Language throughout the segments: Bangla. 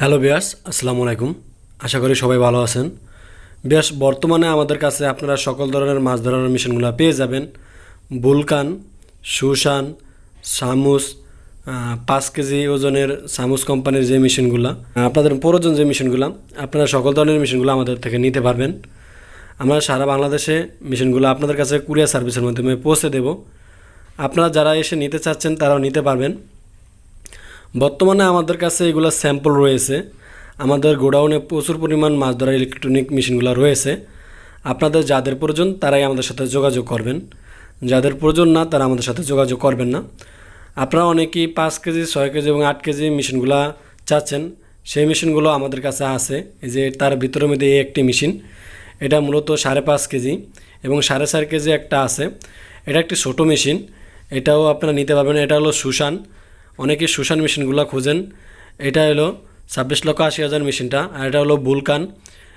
হ্যালো বিয়াস আসসালামু আলাইকুম। আশা করি সবাই ভালো আছেন। বিয়াস বর্তমানে আমাদের কাছে আপনারা সকল ধরনের মাছ ধরার মেশিনগুলো পেয়ে যাবেন। বুলকান, সুশান, সামুস পাঁচ কেজি ওজনের সামুস কোম্পানির যে মেশিনগুলো আপনাদের প্রয়োজন যে মেশিনগুলো, আপনারা সকল ধরনের মেশিনগুলো আমাদের থেকে নিতে পারবেন। আমরা সারা বাংলাদেশে মেশিনগুলো আপনাদের কাছে কুরিয়ার সার্ভিসের মাধ্যমে পৌঁছে দেব। আপনারা যারা এসে নিতে চাচ্ছেন, তারাও নিতে পারবেন। বর্তমানে আমাদের কাছে এগুলো স্যাম্পল রয়েছে। আমাদের গোডাউনে প্রচুর পরিমাণ মাছ ধরার ইলেকট্রনিক মেশিনগুলো রয়েছে। আপনাদের যাদের প্রয়োজন, তারাই আমাদের সাথে যোগাযোগ করবেন। যাদের প্রয়োজন না, তারা আমাদের সাথে যোগাযোগ করবেন না। আপনারা অনেকেই পাঁচ কেজি, ছয় কেজি এবং আট কেজি মেশিনগুলো চাচ্ছেন। সেই মেশিনগুলো আমাদের কাছে আছে। এই যে তার ভিতরের মধ্যে এই একটি মেশিন এটা মূলত সাড়ে পাঁচ কেজি এবং সাড়ে চার কেজি একটা আছে। এটা একটি ছোটো মেশিন এটাও আপনারা নিতে পারবেন। এটা হলো সুশান। অনেকে সুশান মেশিনগুলো খোঁজেন। এটা হলো ছাব্বিশ লক্ষ আশি হাজার মেশিনটা, আর এটা হলো বুলকান।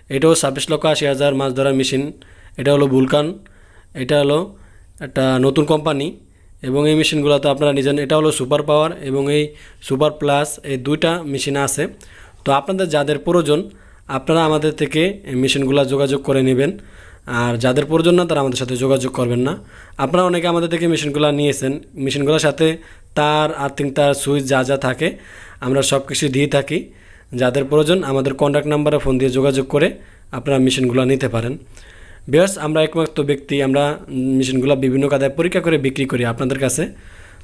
এটাও ছাব্বিশ লক্ষ আশি হাজার মাছ ধরার মেশিন। এটা হলো বুলকান। এটা হলো একটা নতুন কোম্পানি। এবং এই মেশিনগুলোতে আপনারা নিজেন এটা হলো সুপার পাওয়ার এবং এই সুপার প্লাস এই দুইটা মেশিন আছে। তো আপনাদের যাদের প্রয়োজন, আপনারা আমাদের থেকে মেশিনগুলো যোগাযোগ করে নেবেন। আর যাদের প্রয়োজন না, তারা আমাদের সাথে যোগাযোগ করবেন না। আপনারা অনেকে আমাদের থেকে মেশিনগুলো নিয়েছেন। মেশিনগুলোর সাথে তার আর্থিং তার সুইচ যা যা থাকে, আমরা সব কিছু দিয়ে থাকি। যাদের প্রয়োজন আমাদের কন্ট্যাক্ট নাম্বারে ফোন দিয়ে যোগাযোগ করে আপনারা মেশিনগুলো নিতে পারেন। বেয়ার্স আমরা একমাত্র ব্যক্তি, আমরা মেশিনগুলো বিভিন্ন কাদায় পরীক্ষা করে বিক্রি করি আপনাদের কাছে।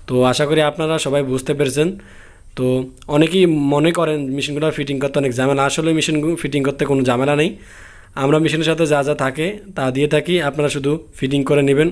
তো আশা করি আপনারা সবাই বুঝতে পেরেছেন। তো অনেকেই মনে করেন মেশিনগুলো ফিটিং করতে অনেক ঝামেলা। আসলে মেশিন ফিটিং করতে কোনো ঝামেলা নেই। আমরা মেশিনের সাথে যা যা থাকে তা দিয়ে থাকি। আপনারা শুধু ফিটিং করে নেবেন।